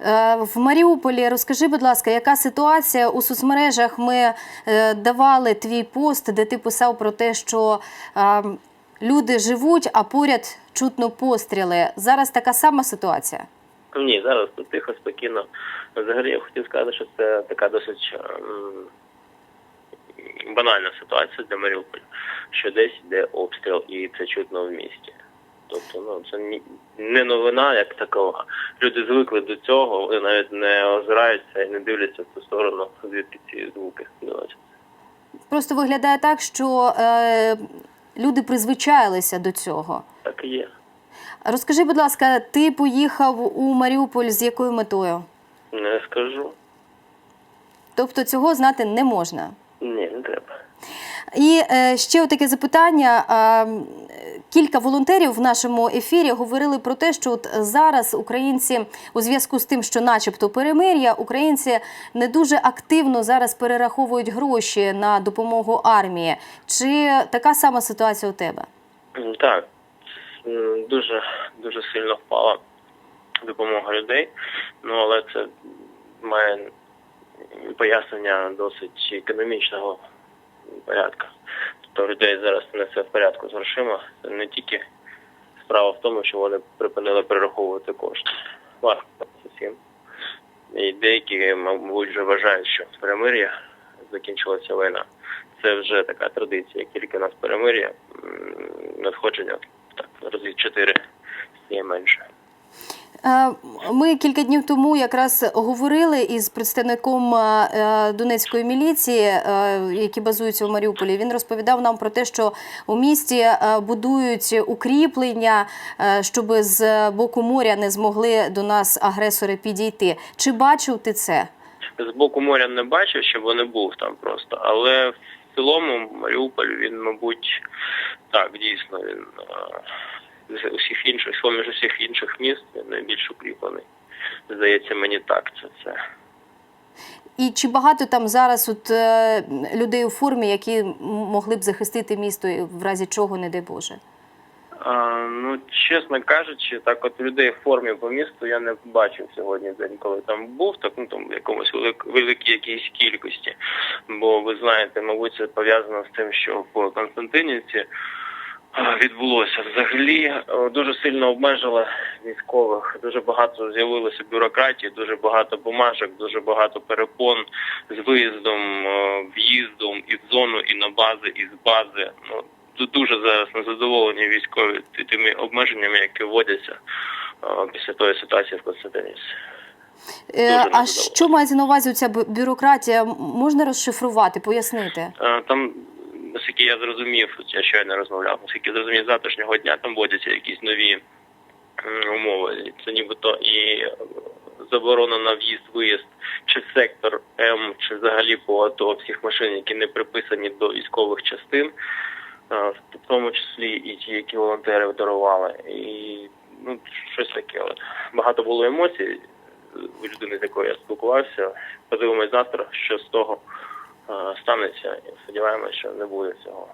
Е, В Маріуполі розкажи, будь ласка, яка ситуація у соцмережах? Ми е, давали твій пост, де ти писав про те, що е, люди живуть, а поряд чутно постріли. Зараз така сама ситуація. Ні, зараз тихо, спокійно. Взагалі я хотів сказати, що це така досить банальна ситуація для Маріуполя, що десь йде обстріл і це чутно в місті. Тобто, ну це ні- не новина як такова. Люди звикли до цього, вони навіть не озираються і не дивляться в ту сторону, звідки ці звуки доносяться. Просто виглядає так, що е, люди призвичаїлися до цього. Так і є. Розкажи, будь ласка, ти поїхав у Маріуполь з якою метою? Не скажу. Тобто цього знати не можна. Ні, не треба. І е, ще таке запитання. М, кілька волонтерів в нашому ефірі говорили про те, що от зараз українці у зв'язку з тим, що, начебто, перемир'я, українці не дуже активно зараз перераховують гроші на допомогу армії. Чи така сама ситуація у тебе? Так, дуже дуже сильно впала допомога людей, ну але це має пояснення досить економічного порядку. Тобто людей зараз не все в порядку з грошима. Це не тільки справа в тому, що вони припинили перераховувати кошти. Важко всім. І деякі, мабуть, вже вважають, що перемир'я закінчилася війна. Це вже така традиція. Тільки у нас перемир'я, надходження так разів чотири стає менше. Е, Ми кілька днів тому якраз говорили із представником е, Донецької міліції, е, які базуються в Маріуполі. Він розповідав нам про те, що у місті е, будують укріплення, е, щоб з боку моря не змогли до нас агресори підійти. Чи бачив ти це? З боку моря не бачив, щоб вони був там просто, але в цілому Маріуполь він, мабуть, так дійсно він е, з усіх інших, з поміж усіх інших міст він найбільш укріплений. Здається, мені так це це. І чи багато там зараз от е, людей у формі, які могли б захистити місто і в разі чого, не дай Боже? А, ну, чесно кажучи, так от людей в формі по місту я не бачив сьогодні день, коли там був, так ну там в якомусь велик, великій якійсь кількості. Бо ви знаєте, мабуть, це пов'язано з тим, що в Константинівці відбулося взагалі е, дуже сильно обмежили військових. Дуже багато з'явилося бюрократії, дуже багато бумажок, дуже багато перепон з виїздом, е, в'їздом і в зону, і на бази, і з бази. Ну ду- дуже зараз незадоволені військові тими обмеженнями, які вводяться е, після тої ситуації в Константинівці. Е, А що мається на увазі ця бюрократія? Можна розшифрувати, пояснити? Е, Там, наскільки я зрозумів, я щойно розмовляв, наскільки зрозумів, завтрашнього дня там вводяться якісь нові умови. Це нібито і заборона на в'їзд, виїзд, чи сектор М, чи взагалі по АТО всіх машин, які не приписані до військових частин, в тому числі і ті, які волонтери дарували. І ну, щось таке. Багато було емоцій у людини, з якою я спілкувався. Подивимось завтра, що з того станеться, і сподіваємося, що не буде цього.